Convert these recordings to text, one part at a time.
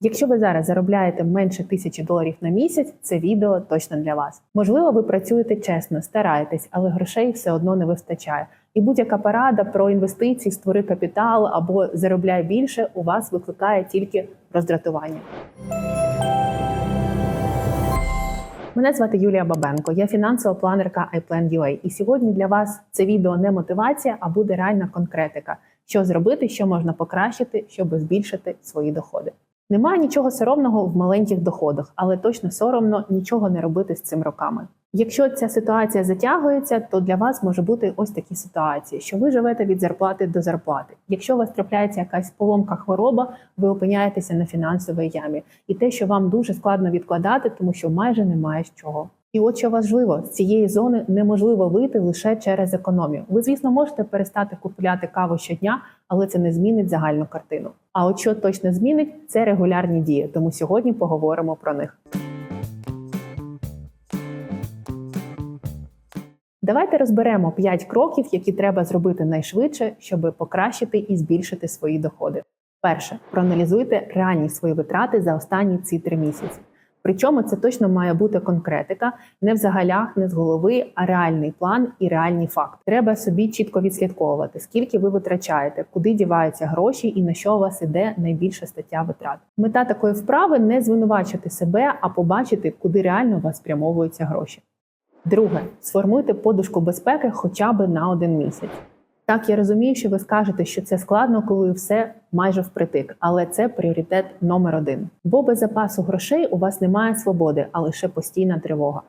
Якщо ви зараз заробляєте менше тисячі доларів на місяць, це відео точно для вас. Можливо, ви працюєте чесно, стараєтесь, але грошей все одно не вистачає. І будь-яка порада про інвестиції, створи капітал або заробляй більше у вас викликає тільки роздратування. Мене звати Юлія Бабенко, я фінансова планерка iPlan.ua. І сьогодні для вас це відео не мотивація, а буде реальна конкретика, що зробити, що можна покращити, щоб збільшити свої доходи. Немає нічого соромного в маленьких доходах, але точно соромно нічого не робити з цим роками. Якщо ця ситуація затягується, то для вас може бути ось такі ситуації, що ви живете від зарплати до зарплати. Якщо у вас трапляється якась поломка хвороба, ви опиняєтеся на фінансовій ямі, і те, що вам дуже складно відкладати, тому що майже немає з чого. І от що важливо, з цієї зони неможливо вийти лише через економію. Ви, звісно, можете перестати купувати каву щодня, але це не змінить загальну картину. А от що точно змінить, це регулярні дії. Тому сьогодні поговоримо про них. Давайте розберемо 5 кроків, які треба зробити найшвидше, щоб покращити і збільшити свої доходи. Перше, проаналізуйте реальні свої витрати за останні ці три місяці. Причому це точно має бути конкретика, не в загалях, не з голови, а реальний план і реальні факти. Треба собі чітко відслідковувати, скільки ви витрачаєте, куди діваються гроші і на що у вас іде найбільша стаття витрат. Мета такої вправи не звинувачити себе, а побачити, куди реально у вас спрямовуються гроші. Друге, сформуйте подушку безпеки хоча б на один місяць. Так, я розумію, що ви скажете, що це складно, коли все майже впритик, але це пріоритет номер один. Бо без запасу грошей у вас немає свободи, а лише постійна тривога.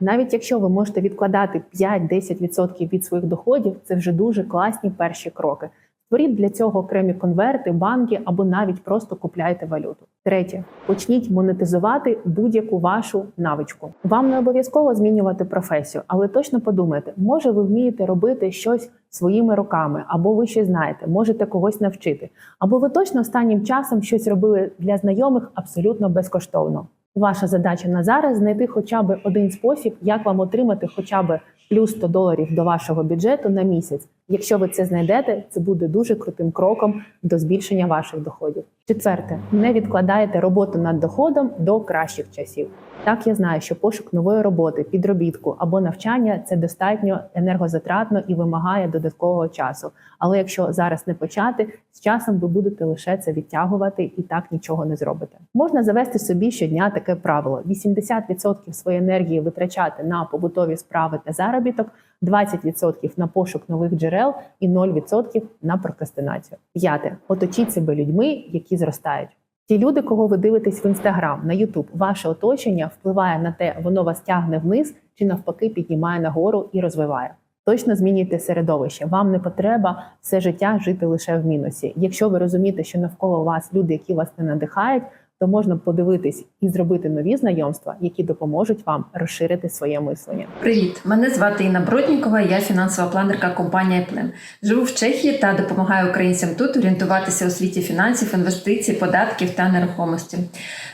Навіть якщо ви можете відкладати 5-10% від своїх доходів, це вже дуже класні перші кроки. Створіть для цього окремі конверти, банки або навіть просто купляйте валюту. Третє, почніть монетизувати будь-яку вашу навичку. Вам не обов'язково змінювати професію, але точно подумайте, може ви вмієте робити щось своїми руками, або ви щось знаєте, можете когось навчити, або ви точно останнім часом щось робили для знайомих абсолютно безкоштовно. Ваша задача на зараз знайти хоча б один спосіб, як вам отримати хоча б плюс 100 доларів до вашого бюджету на місяць. Якщо ви це знайдете, це буде дуже крутим кроком до збільшення ваших доходів. Четверте, не відкладайте роботу над доходом до кращих часів. Так, я знаю, що пошук нової роботи, підробітку або навчання це достатньо енергозатратно і вимагає додаткового часу. Але якщо зараз не почати, з часом ви будете лише це відтягувати і так нічого не зробите. Можна завести собі щодня таке правило: 80% своєї енергії витрачати на побутові справи та заробіток, 20% на пошук нових джерел і 0% на прокрастинацію. П'яте оточіть себе людьми, які зростають. Ті люди, кого ви дивитесь в інстаграм, на Ютуб, ваше оточення впливає на те, воно вас тягне вниз чи навпаки піднімає нагору і розвиває. Точно змінюйте середовище. Вам не потреба все життя жити лише в мінусі. Якщо ви розумієте, що навколо вас люди, які вас не надихають, то можна подивитись і зробити нові знайомства, які допоможуть вам розширити своє мислення. Привіт, мене звати Інна Броднікова. Я фінансова планерка компанії iPlan. Живу в Чехії та допомагаю українцям тут орієнтуватися у світі фінансів, інвестицій, податків та нерухомості.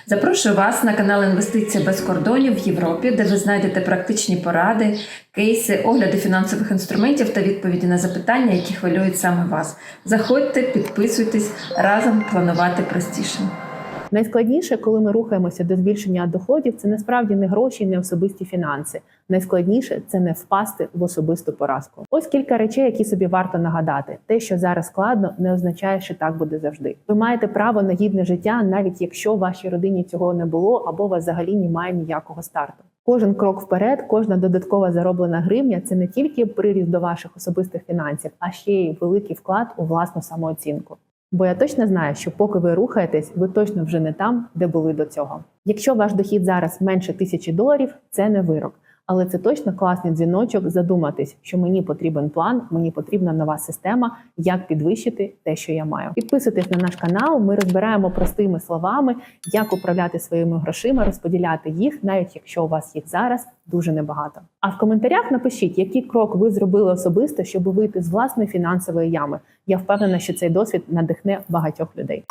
Запрошую вас на канал Інвестиції без кордонів в Європі, де ви знайдете практичні поради, кейси, огляди фінансових інструментів та відповіді на запитання, які хвилюють саме вас. Заходьте, підписуйтесь разом планувати простіше. Найскладніше, коли ми рухаємося до збільшення доходів, це насправді не гроші, не особисті фінанси. Найскладніше це не впасти в особисту поразку. Ось кілька речей, які собі варто нагадати. Те, що зараз складно, не означає, що так буде завжди. Ви маєте право на гідне життя, навіть якщо вашій родині цього не було, або вас взагалі немає ніякого старту. Кожен крок вперед, кожна додаткова зароблена гривня це не тільки приріст до ваших особистих фінансів, а ще й великий вклад у власну самооцінку. Бо я точно знаю, що поки ви рухаєтесь, ви точно вже не там, де були до цього. Якщо ваш дохід зараз менше тисячі доларів, це не вирок. Але це точно класний дзвіночок задуматись, що мені потрібен план, мені потрібна нова система, як підвищити те, що я маю. Підписуйтесь на наш канал. Ми розбираємо простими словами, як управляти своїми грошима, розподіляти їх, навіть якщо у вас їх зараз дуже небагато. А в коментарях напишіть, який крок ви зробили особисто, щоб вийти з власної фінансової ями. Я впевнена, що цей досвід надихне багатьох людей.